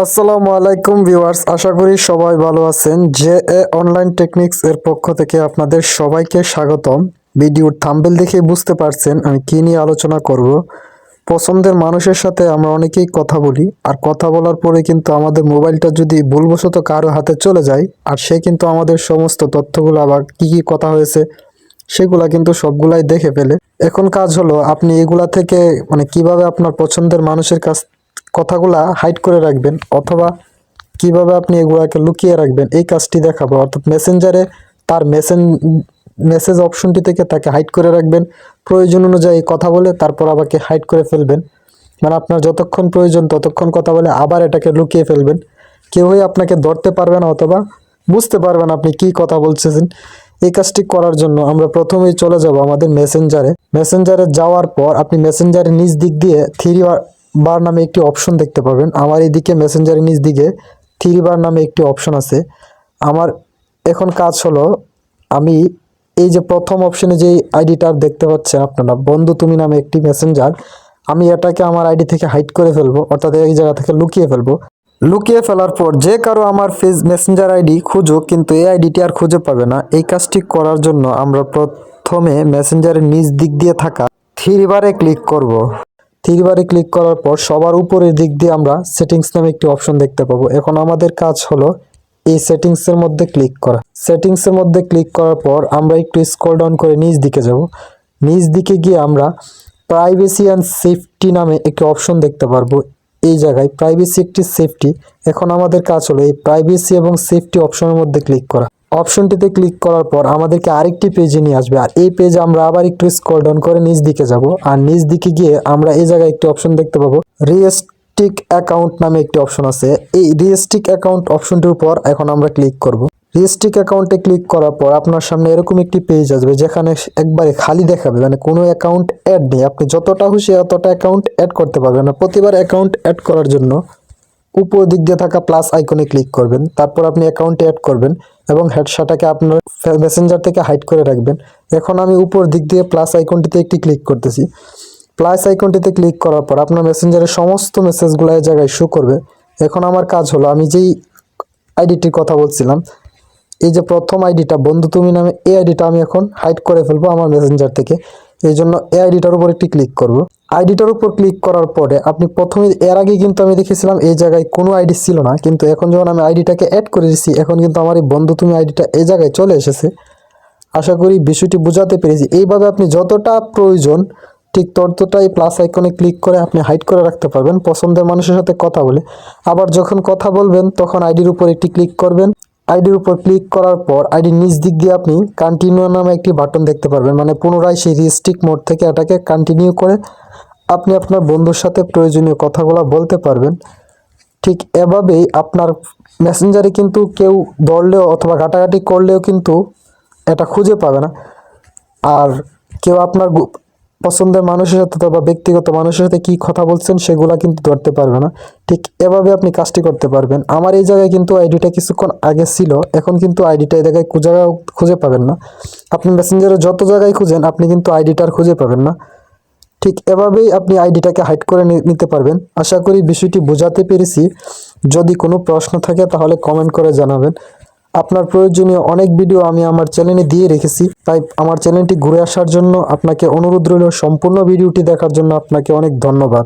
আসসালামু আলাইকুম ভিউয়ার্স, আশা করি সবাই ভালো আছেন। জে এ অনলাইন টেকনিক্স এর পক্ষ থেকে আপনাদের সবাইকে স্বাগতম। ভিডিওর থাম্বেল দেখে বুঝতে পারছেন আমি কি নিয়ে আলোচনা করব। পছন্দের মানুষের সাথে আমরা অনেকেই কথা বলি, আর কথা বলার পরে কিন্তু আমাদের মোবাইলটা যদি ভুলবশত কারও হাতে চলে যায়, আর সে কিন্তু আমাদের সমস্ত তথ্যগুলো আবার কি কি কথা হয়েছে, সেগুলা কিন্তু সবগুলাই দেখে ফেলে। এখন কাজ হলো, আপনি এগুলা থেকে মানে কীভাবে আপনার পছন্দের মানুষের কাছ কথাগুলা হাইড করে রাখবেন অথবা কীভাবে আপনি এগুলাকে লুকিয়ে রাখবেন, এই কাজটি দেখাবো। অর্থাৎ মেসেঞ্জারে তার মেসেন মেসেজ অপশনটি থেকে তাকে হাইড করে রাখবেন। প্রয়োজন অনুযায়ী কথা বলে তারপর আবারকে হাইড করে ফেলবেন। মানে আপনার যতক্ষণ প্রয়োজন ততক্ষণ কথা বলে আবার এটাকে লুকিয়ে ফেলবেন। কেউই আপনাকে ধরতে পারবে না অথবা বুঝতে পারবেন আপনি কি কথা বলছেন এই কাজটি করার জন্য আমরা প্রথমেই চলে যাব আমাদের মেসেঞ্জারে মেসেঞ্জারে যাওয়ার পর আপনি মেসেঞ্জারে নিচ দিক দিয়ে থ্রি বার নামে একটি অপশন দেখতে পাবেন। আমার এইদিকে মেসেঞ্জারের নিচ দিকে থ্রি বার নামে একটি অপশন আছে। আমার এখন কাজ হলো, আমি এই যে প্রথম অপশনে যে আইডিটা দেখতে পাচ্ছেন আপনারা, বন্ধু তুমি নামে একটি মেসেঞ্জার আমি এটাকে আমার আইডি থেকে হাইড করে ফেলব, অর্থাৎ এই জায়গা থেকে লুকিয়ে ফেলব। লুকিয়ে ফেলার পর যে কারও আমার ফেস মেসেঞ্জার আইডি খুঁজুক, কিন্তু এই আইডিটি আর খুঁজে পাবে না। এই কাজটি করার জন্য আমরা প্রথমে মেসেঞ্জারের নিচ দিক দিয়ে থাকা থ্রি বারে ক্লিক করব। থ্রি বারে ক্লিক করার পর সবার উপরের দিক দিয়ে আমরা সেটিংস নামে একটি অপশন দেখতে পাবো। এখন আমাদের কাজ হলো এই সেটিংসের মধ্যে ক্লিক করা। সেটিংসের মধ্যে ক্লিক করার পর আমরা একটু স্ক্রল ডাউন করে নিচ দিকে যাব। নিচ দিকে গিয়ে আমরা প্রাইভেসি অ্যান্ড সেফটি নামে একটি অপশন দেখতে পারব। এই জায়গায় প্রাইভেসি একটি সেফটি এখন আমাদের কাজ হলো এই প্রাইভেসি এবং সেফটি অপশনের মধ্যে ক্লিক করা। অপশনটিতে ক্লিক করার পর আমাদেরকে আরেকটি পেজে নিয়ে আসবে। আর এই পেজে আমরা আবার একটু স্ক্রল ডাউন করে নিচ দিকে যাব। আর নিচ দিকে গিয়ে আমরা এই জায়গায় একটি অপশন দেখতে পাবো। রিয়েস্টিক অ্যাকাউন্ট নামে একটি অপশন আছে। এই রিয়েস্টিক অ্যাকাউন্ট অপশনটির উপর এখন আমরা ক্লিক করব। রিয়েস্টিক অ্যাকাউন্টে ক্লিক করার পর আপনার সামনে এরকম একটি পেজ আসবে যেখানে একবারে খালি দেখাবে। মানে কোনো অ্যাকাউন্ট অ্যাড নেই। আপনি যতটা খুশি ততটা অ্যাকাউন্ট অ্যাড করতে পারবেন। প্রতিবার অ্যাকাউন্ট অ্যাড করার জন্য উপর দিক দিয়ে থাকা প্লাস আইকনে ক্লিক করবেন। তারপর আপনি অ্যাকাউন্টে অ্যাড করবেন এবং হেডশাটাকে আপনার মেসেঞ্জার থেকে হাইড করে রাখবেন। এখন আমি উপর দিক দিয়ে প্লাস আইকনটিতে একটি ক্লিক করতেছি। প্লাস আইকনটিতে ক্লিক করার পর আপনার মেসেঞ্জারের সমস্ত মেসেজগুলো এই জায়গায় শো করবে। এখন আমার কাজ হলো, আমি যেই আইডিটির কথা বলছিলাম, এই যে প্রথম আইডিটা বন্ধু তুমি নামে এই আইডিটা আমি এখন হাইড করে ফেলব আমার মেসেঞ্জার থেকে। এই জন্য এ আইডিটার উপর একটি ক্লিক করব। আইডিটার উপর ক্লিক করার পরে আপনি প্রথমে, এর আগে কিন্তু আমি দেখেছিলাম এই জায়গায় কোনো আইডি ছিল না, কিন্তু এখন যখন আমি আইডিটাকে অ্যাড করে দিচ্ছি এখন কিন্তু আমার এই বন্ধু তুমি আইডিটা এই জায়গায় চলে এসেছে। আশা করি বিষয়টি বোঝাতে পেরেছি। এইভাবে আপনি যতটা প্রয়োজন, ঠিক ততটাই প্লাস আইকনে ক্লিক করে আপনি হাইড করে রাখতে পারবেন, পছন্দের মানুষের সাথে কথা বলে। আবার যখন কথা বলবেন, তখন আইডির উপর একটি ক্লিক করবেন। আইডির উপর ক্লিক করার পর আইডির নিচ দিক দিয়ে আপনি কন্টিনিউ নামে একটি বাটন দেখতে পারবেন। মানে পুনরায় সেই রিস্ট্রিক মোড থেকে এটাকে কন্টিনিউ করে আপনি আপনার বন্ধুর সাথে প্রয়োজনীয় কথাগুলো বলতে পারবেন। ঠিক এভাবেই আপনার মেসেঞ্জারে কিন্তু কেউ দৌড়লেও অথবা ঘাটাঘাটি করলেও কিন্তু এটা খুঁজে পাবে না। আর কেউ আপনার পছন্দের মানুষের সাথে অথবা ব্যক্তিগত মানুষের সাথে কি কথা বলছেন সেগুলা কিন্তু ধরতে পারবে না। ঠিক এভাবে আপনি কাজটি করতে পারবেন। আমার এই জায়গায় কিন্তু আইডিটা কিছুক্ষণ আগে ছিল, এখন কিন্তু আইডিটা এই জায়গায় খুঁজে খুঁজে পাবেন না। আপনি মেসেঞ্জারে যত জায়গায় খুঁজেন, আপনি কিন্তু আইডিটার খুঁজে পাবেন না। ঠিক এভাবেই আপনি আইডিটাকে হাইড করে নিতে পারবেন। আশা করি বিষয়টি বোঝাতে পেরেছি। যদি কোনো প্রশ্ন থাকে তাহলে কমেন্ট করে জানাবেন। আপনার প্রয়োজনীয় অনেক ভিডিও আমি আমার চ্যানেলে দিয়ে রেখেছি। তাই আমার চ্যানেলটি ঘুরে আসার জন্য আপনাকে অনুরোধ রইল সম্পূর্ণ ভিডিওটি দেখার জন্য আপনাকে অনেক ধন্যবাদ।